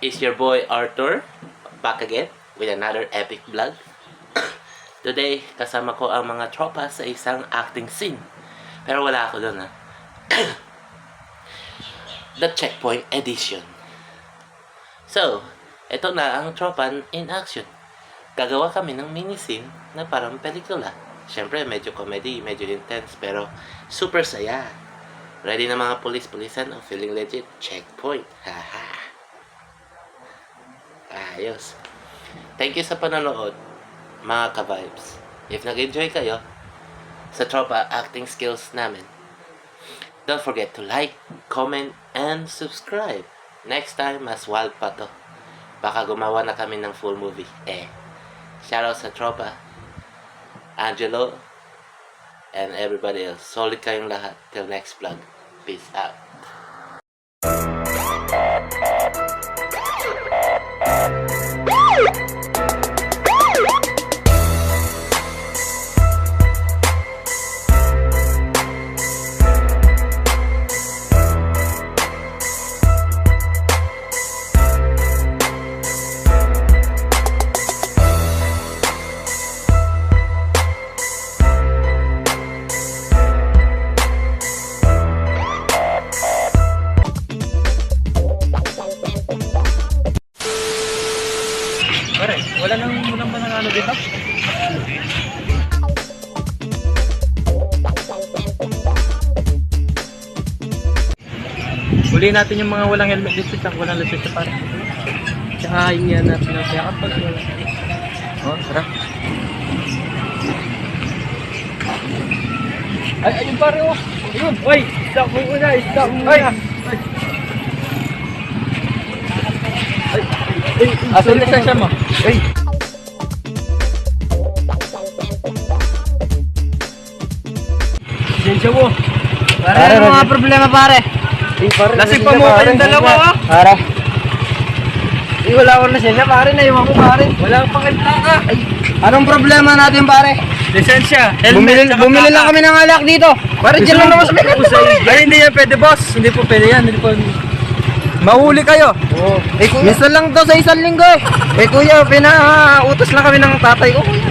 it's your boy Arthur back again with another epic vlog. Today, kasama ko ang mga tropa sa isang acting scene. Pero wala ako doon ha. The Checkpoint Edition. So, ito na ang tropa in action. Gagawa kami ng mini scene na parang pelikula. Siyempre, medyo comedy, medyo intense, pero super saya. Ready na mga pulis-pulisan o feeling legit? Checkpoint. Haha. Ayos. Thank you sa panonood, mga ka-vibes. If nag-enjoy kayo sa tropa acting skills namin, don't forget to like, comment, and subscribe. Next time, mas wild pa to. Baka gumawa na kami ng full movie. Eh. Shoutout sa tropa. Angelo, and everybody else. Solid kayong lahat. Till next vlog. Peace out. Huli natin yung mga walang helmet dito tsaka walang lisensya pare. Tsaka hingihan natin ng kaya kapag wala. Oh, tara. Ay, ayun pare oh. Ayun. Oy, stop mo muna, stop mo muna. Ay. Ay. Ay, Asan yung lisensya mo? Ay. Lisensya mo. Pare, ano mga problema pare? Lasing pa mo kayong dalawa ah. Para. Di wala akong lisensya pare, naiwan ko pare. Wala kang pakiplaka. Anong problema natin pare? Lisensya, Bumili, tsaka bumili plaka. lang kami ng alak dito. Pare, dyan lang naman sa may kanto pare. Ay, hindi yan pwede boss. Hindi po pwede yan. Hindi po. Mahuli kayo. Oh. Eh, kuya. Minsan lang to sa isang linggo eh. Eh kuya, pinautos lang kami ng tatay ko kuya.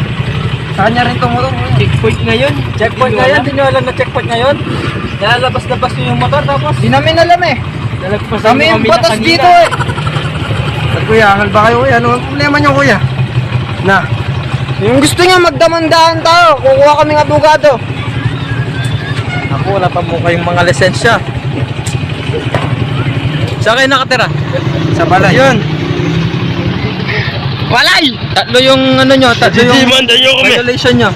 Sa kanya rin tumulong kuya. Checkpoint ngayon. Checkpoint ngayon. Hindi nyo alam na checkpoint ngayon. Nalalabas-labas nyo yung motor tapos Di namin alam eh. nalagpas Kami yung batas dito eh. At kuya, angal ba kayo kuya? Ano ang problema niyo kuya? Na. Yung gusto niya magdamandaan tayo, kukuha kaming abogado. Ako, wala pa mo kayong mga lisensya. Saan kayo nakatira? Sa balay. Yun. Walay! Tatlo yung ano nyo, tatlo yung violation nyo.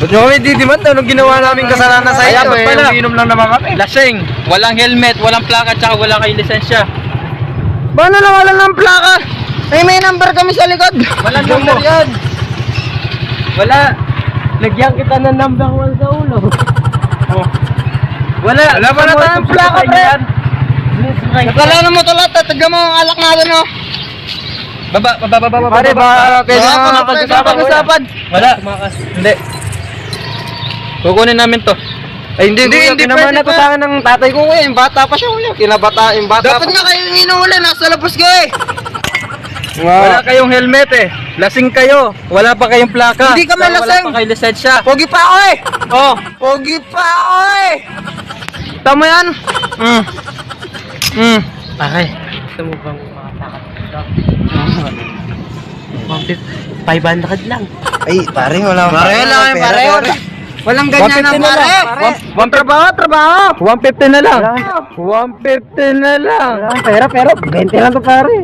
Ba't nyo kami didimand? Anong ginawa namin kasalanan sa Kaya inyo? ba't Eh, pala? umiinom lang naman kami. Lasing, walang helmet, walang plaka, tsaka wala kayong lisensya. Paano na wala ng plaka? Ay, may number kami sa likod. Walang number mo. yan. Wala. Lagyan kita ng number one sa ulo. Oh. Wala. Wala pa na tayong plaka, pre. Nakala mo to lahat, tataga mo ang alak natin, oh. Baba, baba, baba, baba. Pare, baba. ba, pwede Baba, na baba, pag-usapan, baba, pag-usapan. Wala. Hindi. Kukunin namin to. Ay, hindi, Hindi, hindi kinaman pwede na to pa. sa akin ng tatay ko, kuya. Yung bata pa siya, kuya. Kinabata, yung bata Dapat pa. nga kayo yung inuuli, nasa labas ko, eh. Wala kayong helmet eh. Lasing kayo. Wala pa kayong plaka. Hindi kami Saka lasing. Wala pa kayong lisensya. Pogi pa ako, eh. Oh. Pogi pa ako, eh. Tama yan. Mm. Mm. Pare, gusto mo bang makatakot dito? 500 lang. Ay, pare, wala. Pare, wala kami, pare. Wala. Walang ganyan na, 150 na pare. lang. One- One trabaho, trabaho. 150 na lang. 150 na lang. Wala pera, pero 20 lang to, pare.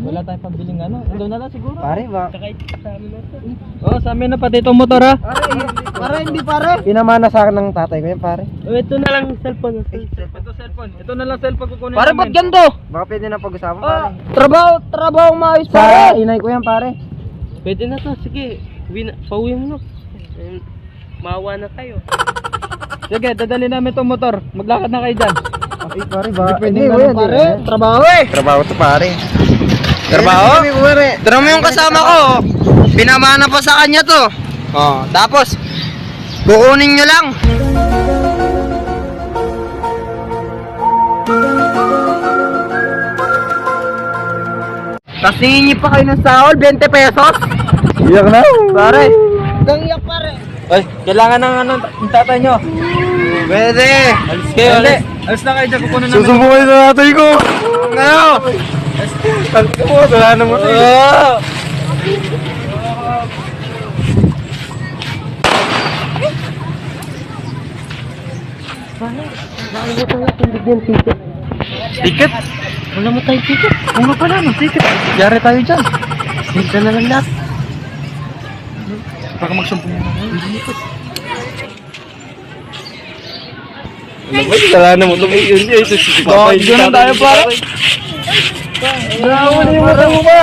Wala tayong pambiling ano. Ito na lang siguro. Pare, ba? Sa. Oh, sa amin na pati itong motor ha. Pare, pare, hindi pare. Pinamana sa akin ng tatay ko yan, pare. Oh, ito na lang cellphone. Ito cellphone. Ito na lang cellphone kukunin Pare, ba't ganito? Baka pwede na pag-usapan, pare. Trabaho, trabaho maayos, pare. Inay ko yan, pare. Pwede na to. Sige. Uwi na. Pauwi mo na. Eh, Mawa na kayo. Sige, dadali namin tong motor. Maglakad na kayo dyan. Ay, pare ba? Hindi, pwede na pare. Trabaho eh. Trabaho to pare. Trabaho? Tira mo yung kasama ko. Oh. Pinamana pa sa kanya to. Oh, tapos, kukunin nyo lang. Tapos hingin pa kayo ng sahol, 20 pesos. Iyak na. Pare. Hanggang ay, kailangan ng ano, yung tatay nyo. Pwede. Alis kayo, alis. Alis na kayo dyan, kukunan namin. Susubukan na natin ko. Ano? Tangka mo, wala na mo Oo. Ticket? Wala mo tayong ticket. Nga pala, no, ticket. Yari tayo dyan. Hinta na lang lahat. Baka magsumpong na tayo. Wala na mo, lumiyon niya. Ito si Papa, na tayo para. Bravo, hindi mo mo ba?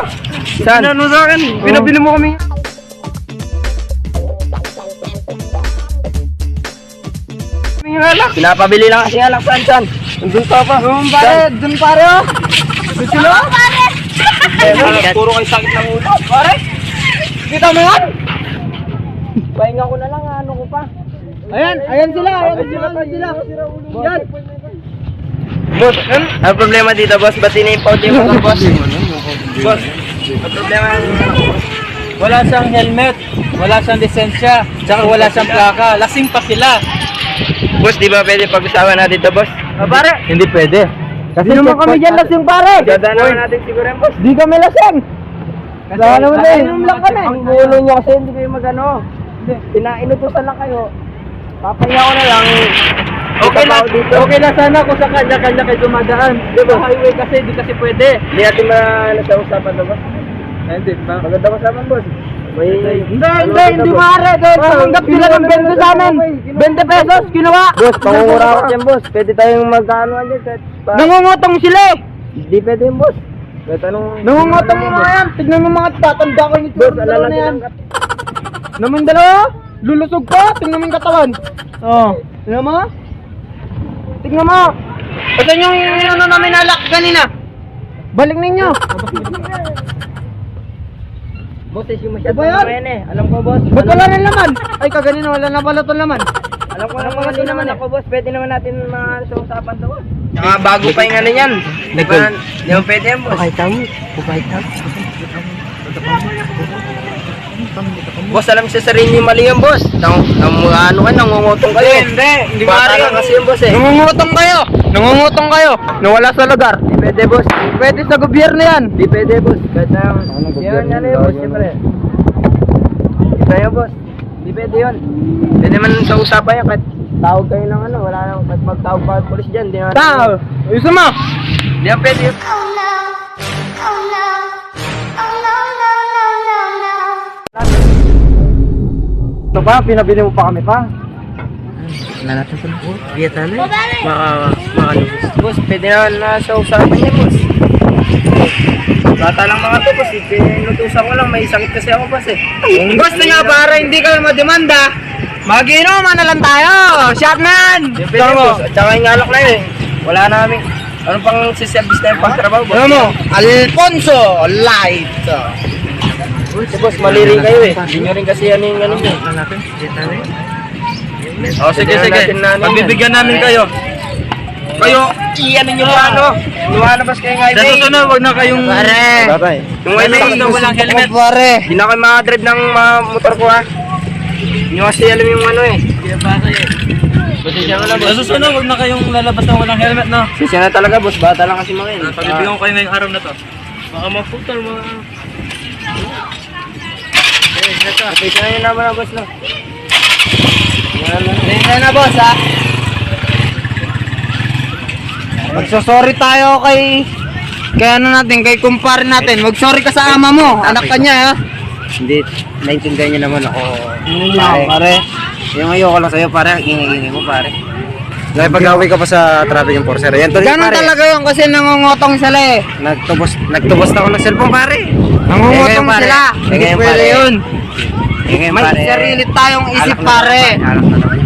Saan? Ano sa akin? Pinabili mo kami. Pinapabili lang kasi alak saan saan. Doon pa pa. Doon pare, doon pare oh. Gusto mo? pare. Puro kayo sakit ng ulo. Pare. Kita mo yan? Pahinga ko na lang, ano ko pa. Ayan, ayan sila, ayan sila, ayan sila. Yan. Boss, ang problema dito, boss, ba't ini-import yung mga boss? Boss, ang problema Wala siyang helmet, wala siyang lisensya, tsaka wala siyang plaka. Lasing pa sila. Boss, di ba pwede pag-usapan natin to, boss? Ah, pare! Hindi pwede. Kasi naman kami dyan lasing, pare! Dadaan naman natin siguro yan, boss. Di kami lasing! Kasi naman eh. Inom lang kami. Ang gulo nyo kasi hindi kayo magano. Pinainutusan lang kayo. Papahinga ko na lang. Okay na, Ikaw dito. okay na sana kung sa kanya-kanya kayo dumadaan. Di ba? highway kasi, di kasi pwede. Hindi natin ma usapan na, boss. Hindi ba? Maganda usapan, boss. May... Hindi, Ano hindi, kita, hindi maaari. Dahil tumanggap sila ng 20 sa amin. 20 pesos, kinuha. Boss, pangungurakot yan, boss. Pwede tayong kahit pa- Nangungutong sila eh. Hindi pwede yung boss. Nangungutong yung mga yan. Tignan mo mga tatanda ko yung Boss, alala na yan. Naman dalawa, lulusog ka. Tignan mo yung katawan. Oo. Tignan mo. Tignan mo. Kasi yung ano namin nalak kanina. Balik ninyo. Boss, issue masyado Ano ba yan? naman yan eh. Alam ko, boss. Ba't Alam- wala rin laman? Ay, kaganin wala na pala itong laman. Alam ko naman din naman ako, boss. Pwede naman natin mga sa usapan to, boss. Tsaka bago pa yung ano yan. Di ba? Di ba pwede yan, boss? Okay, tamo. Okay, tamo. Boss, alam sa sarili yung mali yan, boss. Nang, nang ano ka, nangungutong kayo. Hindi, hindi maaari kasi yung boss eh. Nangungutong kayo. Nangungutong kayo. Nawala sa lugar. Di pwede, boss. Pwede sa gobyerno yan. Di pwede, boss. Kahit na, yan, ano yun, boss, siyempre. Di tayo, boss. Di pwede yun. Pwede man sa usapan yan, kahit tawag kayo ng ano, wala nang, kahit magtawag pa polis dyan, di. Isa mo. Di na pwede yun. Ito pa, pinabili mo pa kami pa. Maka, maka, boss, pwede na na sa usapan niya, boss. Bata lang mga to, boss. Pinutusan ko lang, may sakit kasi ako, boss eh. Gusto nyo para hindi kayo mademanda, mag-inuman na lang tayo. Shotman! Yung pwede, boss. At saka yung alak na yun eh. Wala namin. Ano pang siservice na yung pagtrabaho, boss? Ano mo? Alfonso Light. Si boss, mali rin kayo eh. Hindi nyo rin kasi ano yung ano nyo. Oh, sige, sige. yan. Pagbibigyan namin kayo. Kayo, Iyan nyo pa ano. Lumalabas kayo nga sa susunod, wag na kayong... Pare. Yung Wala may na walang helmet. Pare. Hindi na kayo makadrive ng mga motor ko ha. Hindi nyo kasi alam yung ano eh. Pasensya ka na Sa boss. susunod, wag na kayong lalabas na walang helmet, no? Pasensya na talaga boss. Bata lang kasi mga yun. Pagbibigyan ko kayo ngayong araw na to. Baka maputol, mga... Pasensya na yun naman na boss no. Yan na, boss, ha? Magsosorry tayo kay... Kay ano natin, kay kumpare natin. Magsorry ka sa ama mo. Anak ka niya, ha? Hindi, naintindihan nyo naman ako. Pare. pare. Yung ayoko lang sa'yo pare, ingay-ingay mo pare. Dahil pag-away ka pa sa traffic enforcer, yan tuloy Ganun pare. talaga yun kasi nangungutong sila eh. Nagtubos, nagtubos na ako ng cellphone pare. Nangungutong pare. sila. Hindi pwede yun. Ingay, May pare. sarili tayong isip Alak na pare. naman, Alak na naman.